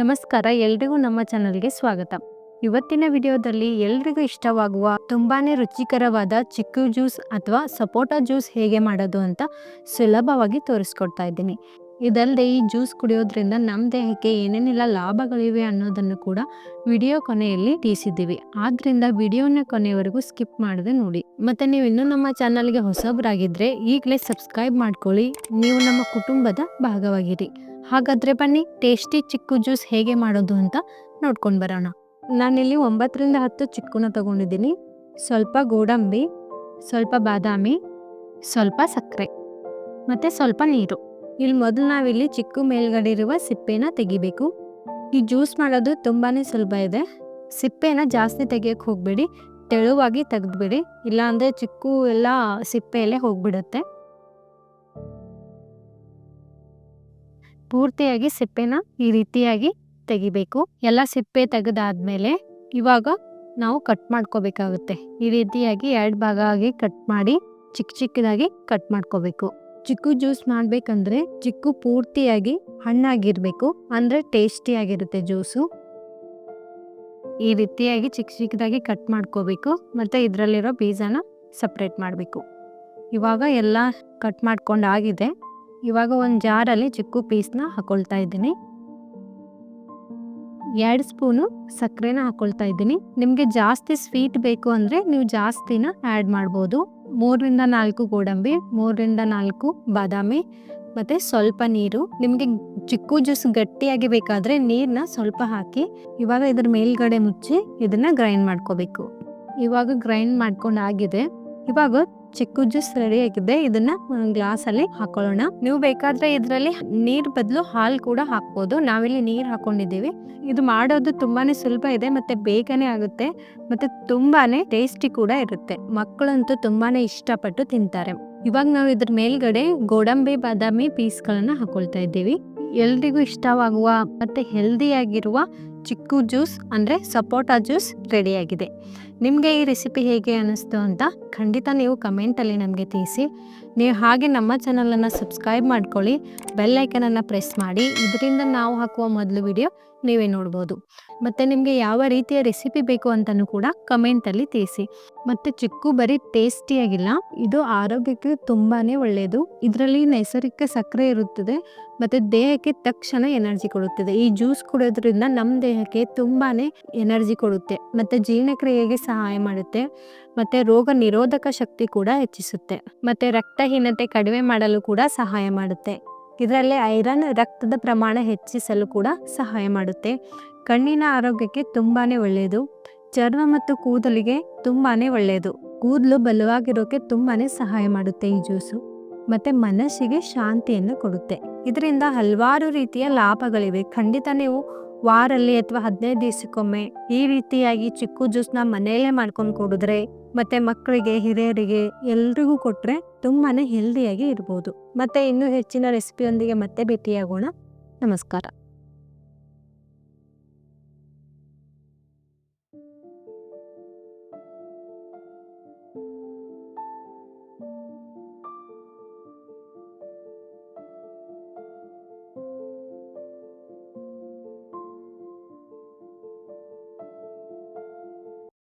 ನಮಸ್ಕಾರ, ಎಲ್ರಿಗೂ ನಮ್ಮ ಚಾನಲ್ಗೆ ಸ್ವಾಗತ. ಇವತ್ತಿನ ವಿಡಿಯೋದಲ್ಲಿ ಎಲ್ರಿಗೂ ಇಷ್ಟವಾಗುವ ತುಂಬಾನೇ ರುಚಿಕರವಾದ ಚಿಕ್ಕು ಜ್ಯೂಸ್ ಅಥವಾ ಸಪೋಟ ಜ್ಯೂಸ್ ಹೇಗೆ ಮಾಡೋದು ಅಂತ ಸುಲಭವಾಗಿ ತೋರಿಸ್ಕೊಡ್ತಾ ಇದ್ದೀನಿ. ಇದಲ್ಲದೆ ಈ ಜ್ಯೂಸ್ ಕುಡಿಯೋದ್ರಿಂದ ನಮ್ಮ ದೇಹಕ್ಕೆ ಏನೇನೆಲ್ಲ ಲಾಭಗಳಿವೆ ಅನ್ನೋದನ್ನು ಕೂಡ ವಿಡಿಯೋ ಕೊನೆಯಲ್ಲಿ ತಿಳಿಸಿದ್ದೀವಿ. ಆದ್ರಿಂದ ವಿಡಿಯೋನ ಕೊನೆಯವರೆಗೂ ಸ್ಕಿಪ್ ಮಾಡದೆ ನೋಡಿ. ಮತ್ತೆ ನೀವು ಇನ್ನೂ ನಮ್ಮ ಚಾನಲ್ಗೆ ಹೊಸಬರಾಗಿದ್ರೆ ಈಗಲೇ ಸಬ್ಸ್ಕ್ರೈಬ್ ಮಾಡ್ಕೊಳ್ಳಿ. ನೀವು ನಮ್ಮ ಕುಟುಂಬದ ಭಾಗವಾಗಿರಿ. ಹಾಗಾದ್ರೆ ಬನ್ನಿ, ಟೇಸ್ಟಿ ಚಿಕ್ಕು ಜ್ಯೂಸ್ ಹೇಗೆ ಮಾಡೋದು ಅಂತ ನೋಡ್ಕೊಂಡು ಬರೋಣ. ನಾನಿಲ್ಲಿ ಒಂಬತ್ತರಿಂದ ಹತ್ತು ಚಿಕ್ಕುನ ತಗೊಂಡಿದ್ದೀನಿ. ಸ್ವಲ್ಪ ಗೋಡಂಬಿ, ಸ್ವಲ್ಪ ಬಾದಾಮಿ, ಸ್ವಲ್ಪ ಸಕ್ಕರೆ, ಮತ್ತು ಸ್ವಲ್ಪ ನೀರು. ಇಲ್ಲಿ ಮೊದಲು ನಾವಿಲ್ಲಿ ಚಿಕ್ಕು ಮೇಲ್ಗಡೆ ಇರುವ ಸಿಪ್ಪೆನ ತೆಗಿಬೇಕು. ಈ ಜ್ಯೂಸ್ ಮಾಡೋದು ತುಂಬಾ ಸುಲಭ ಇದೆ. ಸಿಪ್ಪೆನ ಜಾಸ್ತಿ ತೆಗಿಯೋಕ್ಕೆ ಹೋಗಬೇಡಿ, ತೆಳುವಾಗಿ ತೆಗೆದ್ಬಿಡಿ, ಇಲ್ಲಾಂದರೆ ಚಿಕ್ಕು ಎಲ್ಲ ಸಿಪ್ಪೆಯಲ್ಲೇ ಹೋಗ್ಬಿಡುತ್ತೆ. ಪೂರ್ತಿಯಾಗಿ ಸಿಪ್ಪೆನ ಈ ರೀತಿಯಾಗಿ ತೆಗಿಬೇಕು. ಎಲ್ಲ ಸಿಪ್ಪೆ ತೆಗೆದಾದ್ಮೇಲೆ ಇವಾಗ ನಾವು ಕಟ್ ಮಾಡ್ಕೋಬೇಕಾಗುತ್ತೆ. ಈ ರೀತಿಯಾಗಿ ಎರಡು ಭಾಗ ಆಗಿ ಕಟ್ ಮಾಡಿ ಚಿಕ್ಕ ಚಿಕ್ಕದಾಗಿ ಕಟ್ ಮಾಡ್ಕೋಬೇಕು. ಚಿಕ್ಕು ಜ್ಯೂಸ್ ಮಾಡ್ಬೇಕಂದ್ರೆ ಚಿಕ್ಕು ಪೂರ್ತಿಯಾಗಿ ಹಣ್ಣಾಗಿರ್ಬೇಕು, ಅಂದ್ರೆ ಟೇಸ್ಟಿ ಆಗಿರುತ್ತೆ ಜ್ಯೂಸು ಈ ರೀತಿಯಾಗಿ ಚಿಕ್ಕ ಚಿಕ್ಕದಾಗಿ ಕಟ್ ಮಾಡ್ಕೋಬೇಕು, ಮತ್ತೆ ಇದರಲ್ಲಿರೋ ಬೀಜನ ಸಪ್ರೇಟ್ ಮಾಡಬೇಕು. ಇವಾಗ ಎಲ್ಲ ಕಟ್ ಮಾಡ್ಕೊಂಡು ಆಗಿದೆ ಇವಾಗ ಒಂದು ಜಾರಲ್ಲಿ ಚಿಕ್ಕು ಪೀಸ್ನ ಹಾಕೊಳ್ತಾ ಇದ್ದೀನಿ. ಎರಡು ಸ್ಪೂನು ಸಕ್ಕರೆನ ಹಾಕೊಳ್ತಾ ಇದ್ದೀನಿ. ನಿಮಗೆ ಜಾಸ್ತಿ ಸ್ವೀಟ್ ಬೇಕು ಅಂದರೆ ನೀವು ಜಾಸ್ತಿನ ಆ್ಯಡ್ ಮಾಡ್ಬೋದು. ಮೂರರಿಂದ ನಾಲ್ಕು ಗೋಡಂಬಿ, ಮೂರರಿಂದ ನಾಲ್ಕು ಬಾದಾಮಿ, ಮತ್ತು ಸ್ವಲ್ಪ ನೀರು. ನಿಮಗೆ ಚಿಕ್ಕು ಜ್ಯೂಸ್ ಗಟ್ಟಿಯಾಗಿ ಬೇಕಾದರೆ ನೀರನ್ನ ಸ್ವಲ್ಪ ಹಾಕಿ, ಇವಾಗ ಇದ್ರ ಮೇಲ್ಗಡೆ ಮುಚ್ಚಿ ಇದನ್ನು ಗ್ರೈಂಡ್ ಮಾಡ್ಕೋಬೇಕು. ಇವಾಗ ಗ್ರೈಂಡ್ ಮಾಡ್ಕೊಂಡು ಆಗಿದೆ. ಇವಾಗ ಚಿಕ್ಕು ಜ್ಯೂಸ್ ರೆಡಿ ಆಗಿದೆ. ಇದನ್ನ ಗ್ಲಾಸ್ ಅಲ್ಲಿ ಹಾಕೊಳ್ಳೋಣ. ನೀವು ಬೇಕಾದ್ರೆ ಇದರಲ್ಲಿ ನೀರ್ ಬದಲು ಹಾಲು ಕೂಡ ಹಾಕ್ಬೋದು. ನಾವಿಲ್ಲಿ ನೀರ್ ಹಾಕೊಂಡಿದ್ದೀವಿ. ಇದು ಮಾಡೋದು ತುಂಬಾನೇ ಸುಲಭ ಇದೆ, ಮತ್ತೆ ಬೇಗನೆ ಆಗುತ್ತೆ, ಮತ್ತೆ ತುಂಬಾನೇ ಟೇಸ್ಟಿ ಕೂಡ ಇರುತ್ತೆ. ಮಕ್ಕಳಂತೂ ತುಂಬಾನೇ ಇಷ್ಟಪಟ್ಟು ತಿಂತಾರೆ. ಇವಾಗ ನಾವು ಇದ್ರ ಮೇಲ್ಗಡೆ ಗೋಡಂಬಿ, ಬಾದಾಮಿ ಪೀಸ್ಗಳನ್ನ ಹಾಕೊಳ್ತಾ ಇದ್ದೀವಿ. ಎಲ್ರಿಗೂ ಇಷ್ಟವಾಗುವ, ಮತ್ತೆ ಹೆಲ್ದಿಯಾಗಿರುವ ಚಿಕ್ಕು ಜ್ಯೂಸ್ ಅಂದರೆ ಸಪೋಟಾ ಜ್ಯೂಸ್ ರೆಡಿಯಾಗಿದೆ. ನಿಮಗೆ ಈ ರೆಸಿಪಿ ಹೇಗೆ ಅನ್ನಿಸ್ತು ಅಂತ ಖಂಡಿತ ನೀವು ಕಮೆಂಟಲ್ಲಿ ನಮಗೆ ತಿಳಿಸಿ. ನೀವು ಹಾಗೆ ನಮ್ಮ ಚಾನಲನ್ನು ಸಬ್ಸ್ಕ್ರೈಬ್ ಮಾಡ್ಕೊಳ್ಳಿ ಬೆಲ್ಲೈಕನನ್ನು ಪ್ರೆಸ್ ಮಾಡಿ. ಇದರಿಂದ ನಾವು ಹಾಕುವ ಮೊದಲು ವಿಡಿಯೋ ನೀವೇ ನೋಡ್ಬೋದು. ಮತ್ತು ನಿಮಗೆ ಯಾವ ರೀತಿಯ ರೆಸಿಪಿ ಬೇಕು ಅಂತಲೂ ಕೂಡ ಕಮೆಂಟಲ್ಲಿ ತಿಳಿಸಿ. ಮತ್ತು ಚಿಕ್ಕು ಬರೀ ಟೇಸ್ಟಿಯಾಗಿಲ್ಲ ಇದು ಆರೋಗ್ಯಕ್ಕೆ ತುಂಬಾ ಒಳ್ಳೆಯದು ಇದರಲ್ಲಿ ನೈಸರ್ಗಿಕ ಸಕ್ಕರೆ ಇರುತ್ತದೆ, ಮತ್ತು ದೇಹಕ್ಕೆ ತಕ್ಷಣ ಎನರ್ಜಿ ಕೊಡುತ್ತದೆ. ಈ ಜ್ಯೂಸ್ ಕುಡಿಯೋದ್ರಿಂದ ನಮ್ಮ ದೇಹಕ್ಕೆ ತುಂಬಾ ಎನರ್ಜಿ ಕೊಡುತ್ತೆ, ಮತ್ತು ಜೀರ್ಣಕ್ರಿಯೆಗೆ ಸಹಾಯ ಮಾಡುತ್ತೆ, ಮತ್ತು ರೋಗ ನಿರೋಧಕ ಶಕ್ತಿ ಕೂಡ ಹೆಚ್ಚಿಸುತ್ತೆ, ಮತ್ತು ರಕ್ತಹೀನತೆ ಕಡಿಮೆ ಮಾಡಲು ಕೂಡ ಸಹಾಯ ಮಾಡುತ್ತೆ. ಇದರಲ್ಲಿ ಐರನ್ ರಕ್ತದ ಪ್ರಮಾಣ ಹೆಚ್ಚಿಸಲು ಕೂಡ ಸಹಾಯ ಮಾಡುತ್ತೆ. ಕಣ್ಣಿನ ಆರೋಗ್ಯಕ್ಕೆ ತುಂಬಾ ಒಳ್ಳೆಯದು. ಚರ್ಮ ಮತ್ತು ಕೂದಲಿಗೆ ತುಂಬಾ ಒಳ್ಳೆಯದು. ಕೂದಲು ಬಲವಾಗಿರೋಕೆ ತುಂಬಾ ಸಹಾಯ ಮಾಡುತ್ತೆ ಈ ಜ್ಯೂಸು. ಮತ್ತು ಮನಸ್ಸಿಗೆ ಶಾಂತಿಯನ್ನು ಕೊಡುತ್ತೆ. ಇದರಿಂದ ಹಲವಾರು ರೀತಿಯ ಲಾಭಗಳಿವೆ. ಖಂಡಿತ ನೀವು ವಾರಲ್ಲಿ ಅಥವಾ ಹದಿನೈದು ದಿವಸಕ್ಕೊಮ್ಮೆ ಈ ರೀತಿಯಾಗಿ ಚಿಕ್ಕು ಜ್ಯೂಸ್ನ ಮನೆಯಲ್ಲೇ ಮಾಡ್ಕೊಂಡು ಕುಡಿದ್ರೆ ಮತ್ತೆ ಮಕ್ಕಳಿಗೆ, ಹಿರಿಯರಿಗೆ ಎಲ್ರಿಗೂ ಕೊಟ್ಟರೆ ತುಂಬಾ ಹೆಲ್ದಿಯಾಗಿ ಇರ್ಬೋದು. ಮತ್ತೆ ಇನ್ನೂ ಹೆಚ್ಚಿನ ರೆಸಿಪಿಯೊಂದಿಗೆ ಮತ್ತೆ ಭೇಟಿಯಾಗೋಣ. ನಮಸ್ಕಾರ.